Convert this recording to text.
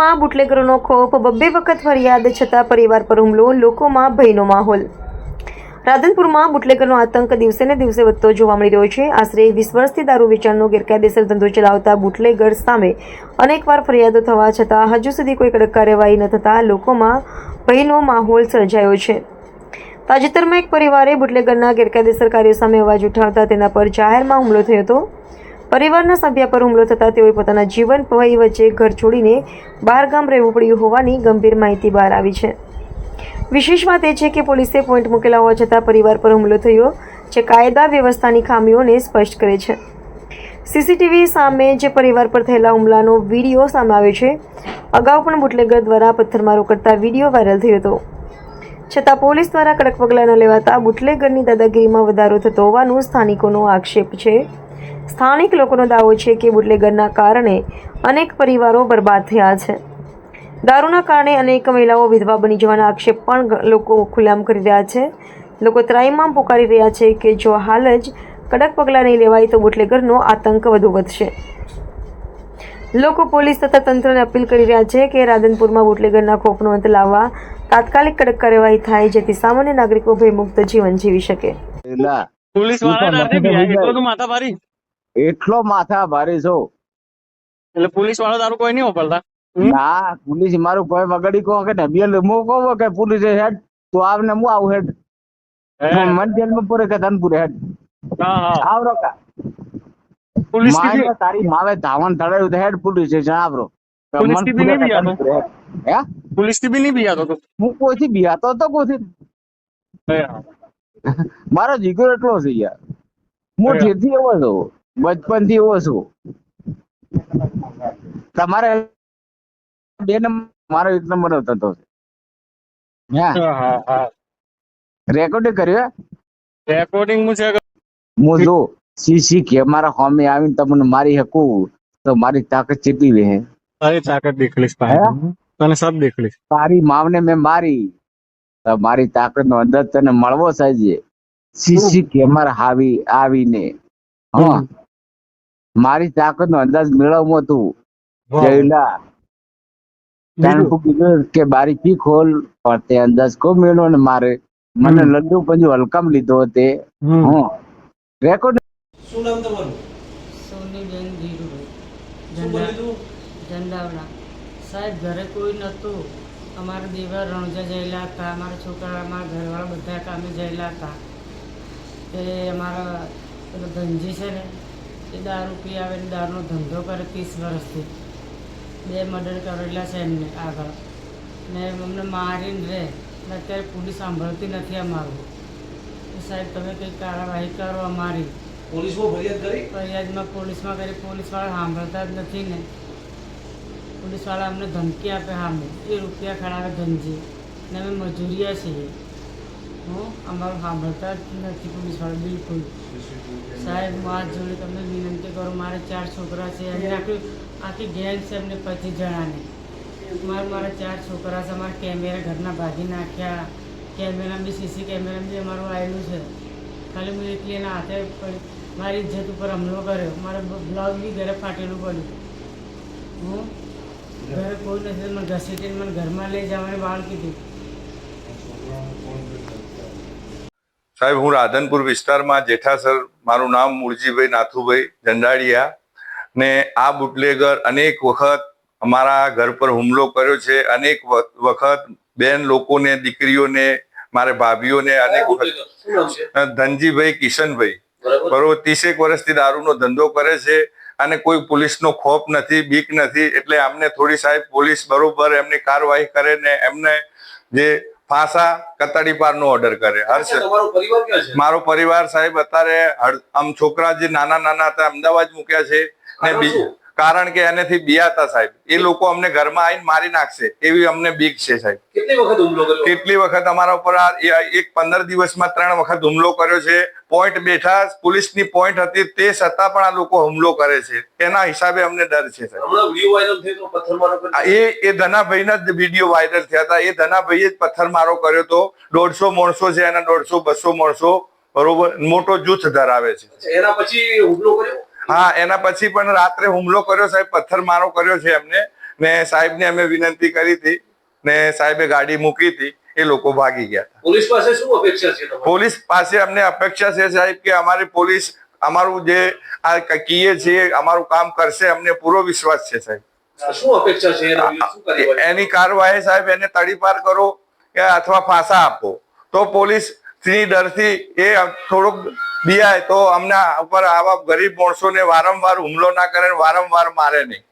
રાધનપુરમાં બુટલેગરોનો ખોફ બબ્બે વખત ફરિયાદ, છતાં પરિવાર પર હુમલો, લોકોમાં ભયનો માહોલ. રાધનપુરમાં બુટલેગરનો આતંક દિવસે ને દિવસે વધતો જોવા મળી રહ્યો છે. આશરે વીસ વર્ષથી દારૂ વેચાણનો ગેરકાયદેસર ધંધો ચલાવતા બુટલેગર સામે અનેકવાર ફરિયાદો થવા છતાં હજુ સુધી કોઈ કડક કાર્યવાહી ન થતાં લોકોમાં ભયનો માહોલ સર્જાયો છે. તાજેતરમાં એક પરિવારે બુટલેગરના ગેરકાયદેસર કાર્ય સામે અવાજ ઉઠાવતા તેના પર જાહેરમાં હુમલો થયો હતો. પરિવારના સભ્ય પર હુમલો થતાં તેઓએ પોતાના જીવન ભય વચ્ચે ઘર છોડીને બહારગામ રહેવું પડ્યું હોવાની ગંભીર માહિતી બહાર આવી છે. વિશેષ વાત એ છે કે પોલીસે પોઈન્ટ મૂકેલા હોવા છતાં પરિવાર પર હુમલો થયો, જે કાયદા વ્યવસ્થાની ખામીઓને સ્પષ્ટ કરે છે. સીસીટીવી સામે જે પરિવાર પર થયેલા હુમલાનો વીડિયો સામે આવ્યો છે, અગાઉ પણ બુટલેગર દ્વારા પથ્થરમારો કરતા વીડિયો વાયરલ થયો હતો. છતાં પોલીસ દ્વારા કડક પગલાં ન લેવાતા બુટલેગરની દાદાગીરીમાં વધારો થતો હોવાનું સ્થાનિકોનો આક્ષેપ છે. સ્થાનિક લોકોનો દાવો છે કે બુટલેગરના કારણે અનેક પરિવારો બરબાદ થયા છે. દારૂના કારણે અનેક મહિલાઓ વિધવા બની જવાના આક્ષેપ પણ લોકો ખુલ્લામ કરી રહ્યા છે. લોકો ત્રાઈમામ પોકારી રહ્યા છે કે જો હાલ જ કડક પગલાં નહીં લેવાય તો બુટલેગરનો આતંક વધુ વધશે. લોકો પોલીસ તથા તંત્રને અપીલ કરી રહ્યા છે કે રાધનપુરમાં બુટલેગરના ખોફનો અંત લાવવા તાત્કાલિક કડક કાર્યવાહી થાય જેથી સામાન્ય નાગરિકો ભયમુક્ત જીવન જીવી શકે. પોલીસવાળા માથા ભારી. એટલો માથા ભારે છો. એટલે પોલીસ વાળો તારું કોઈ નહીં વાપરતા ના પોલીસ મારું કોઈ વગડી કહો કે ડબિયલ મો કહો કે પોલીસ હેડ તો આવને હું આવું હેડ. મન મન જેલમાં પૂરે કે ધનપુર હેડ. હા હા. આવરો કા પોલીસ કીધી? તારી માવે ધાવણ થડાયું તો હેડ પોલીસ સ્ટેશન આવરો પોલીસ કીધી નહીં બિયાતો? હે? પોલીસથી બી નહીં બિયાતો તો? હું કોઈથી બિયાતો તો કોઈથી? થી મારો જીગર એટલો છે યાર. હું. ઠેરથી એવો છું. બચપનથી એવો છું. તમારે બે નંબર મારો એક નંબર થતો છે હા. હા રેકોર્ડિંગ કર્યું રેકોર્ડિંગ હું છે હું જો સીસી કેમેરા હોમે આવીને તમને મારી શકું? તો મારી તાકાત ચેપી વે તારી તાકાત દેખલીશ? તને સબ દેખલીશ. તારી માવને મેં મારી. તો મારી તાકાત નો અંદાજ તને મળવો સાહેબ સીસી કેમેરા હાવી આવીને. હા. મારી તાકાત નો અંદાજ મેળવવો હતું. જયલા. તને કીધું કે બારી ખોલ પણ તે અંદાજ કો મેળવો ને મારે? મને લડ્ડુ પંજુ હલકામ લીધો તે. હું. રેકોર્ડ શું નામ તમારું? સોનીબેન ધીરુભાઈ. હતું સાહેબ ઘરે કોઈ નહોતું. અમારા દીવા રણજા જયેલા હતા. અમારા છોકરા અમારા ઘરવાળા બધા કામે જયેલા હતા. તે અમારા પેલો ધનજી છે ને એ દારૂ પી આવે ને દારૂનો ધંધો કરે ત્રીસ વર્ષથી. બે મર્ડર કરેલા છે એમને આગળ. ને અમને મારીને રહે ને અત્યારે પોલીસ સાંભળતી નથી અમારું. સાહેબ તમે કંઈક કાર્યવાહી કરો અમારી. પોલીસમાં ફરિયાદ કરી? ફરિયાદમાં પોલીસમાં કરી. પોલીસવાળા સાંભળતા જ નથી ને. પોલીસવાળા અમને ધમકી આપે સામે. એ રૂપિયા ખડાવે ધનજી ને અમે મજૂરિયા છીએ. હું અમારું સાંભળતા જ નથી પોલીસવાળા બિલકુલ. સાહેબ, હું હાથ જોડે તમને વિનંતી કરું, મારે ચાર છોકરા છે, એમને આખી આખી ગેંગ છે એમને પચીસ જણાની. મારે મારા ચાર છોકરા છે, અમારા કેમેરા ઘરના ભાગી નાખ્યા. કેમેરા બી, સીસી કેમેરા બી અમારું આવેલું છે. ખાલી હું એકલી એના હાથે મારી ઇજ્જત ઉપર હુમલો કર્યો. મારે બ્લાઉઝ બી ઘરે ફાટેલું પડ્યું. હું ઘરે કોઈ નથી, મને ઘસીટીને મને ઘરમાં લઈ જવાની વાળ કીધું. સાહેબ હું રાધનપુર વિસ્તારમાં જેઠાસર મારું નામ મૂળજીભાઈ નાથુભાઈ જંડાળિયા ને આ બુટલેગર અનેક વખત અમારા ઘર પર હુમલો કર્યો છે. અનેક વખત બેન લોકોને દીકરીઓને મારે ભાભીઓને અનેક વખત ધનજીભાઈ કિશનભાઈ. બરોબર ત્રીસેક વર્ષથી દારૂનો ધંધો કરે છે અને કોઈ પોલીસનો ખોફ નથી બીક નથી. એટલે અમને થોડી સાહેબ પોલીસ બરોબર એમની કાર્યવાહી કરે ને એમને જે ફાંસા કતાડી પારનો ઓર્ડર કરે. હર્ષ મારો પરિવાર સાહેબ અત્યારે આમ છોકરા જે નાના નાના હતા અમદાવાદ મૂક્યા છે. ને બીજું? કારણ કે એનેથી બિયાતા સાહેબ. એ લોકો અમને ઘરમાં આવીને મારી નાખશે. એવી અમને બીક છે સાહેબ. કેટલી વખત હુમલો કર્યો? કેટલી વખત અમારા ઉપર એક પંદર દિવસમાં ત્રણ વખત હુમલો કર્યો છે. પોઈન્ટ બેઠા પોલીસની પોઈન્ટ હતી તે છતાં પણ આ લોકો હુમલો કરે છે. એના હિસાબે અમને ડર છે સાહેબ. એ એ ધનાભાઈના જ વીડિયો વાયરલ થયા હતા. એ ધનાભાઈએ જ પથ્થરમારો કર્યો હતો દોઢસો માણસો છે એના દોઢસો બસો માણસો બરોબર મોટો જૂથ ધરાવે છે. એના પછી હુમલો કર્યો? હા એના પછી પણ રાત્રે હુમલો કર્યો સાહેબ પથ્થરમારો કર્યો છે એમને. ને સાહેબને અમે વિનંતી કરી હતી ને સાહેબે ગાડી મૂકી હતી એ લોકો ભાગી ગયા હતા. પોલીસ પાસે શું અપેક્ષા છે પોલીસ પાસે અમને અપેક્ષા છે સાહેબ કે અમારી પોલીસ અમારું જે આ કીએ છીએ અમારું કામ કરશે અમને પૂરો વિશ્વાસ છે સાહેબ. શું અપેક્ષા છે એની કાર્યવાહી સાહેબ એને તડીપાર કરો કે અથવા ફાંસા આપો. તો પોલીસ ની ડરથી એ થોડુંક બિયાય તો અમને ઉપર આવા ગરીબ માણસોને વારંવાર હુમલો ના કરે વારંવાર મારે નહીં.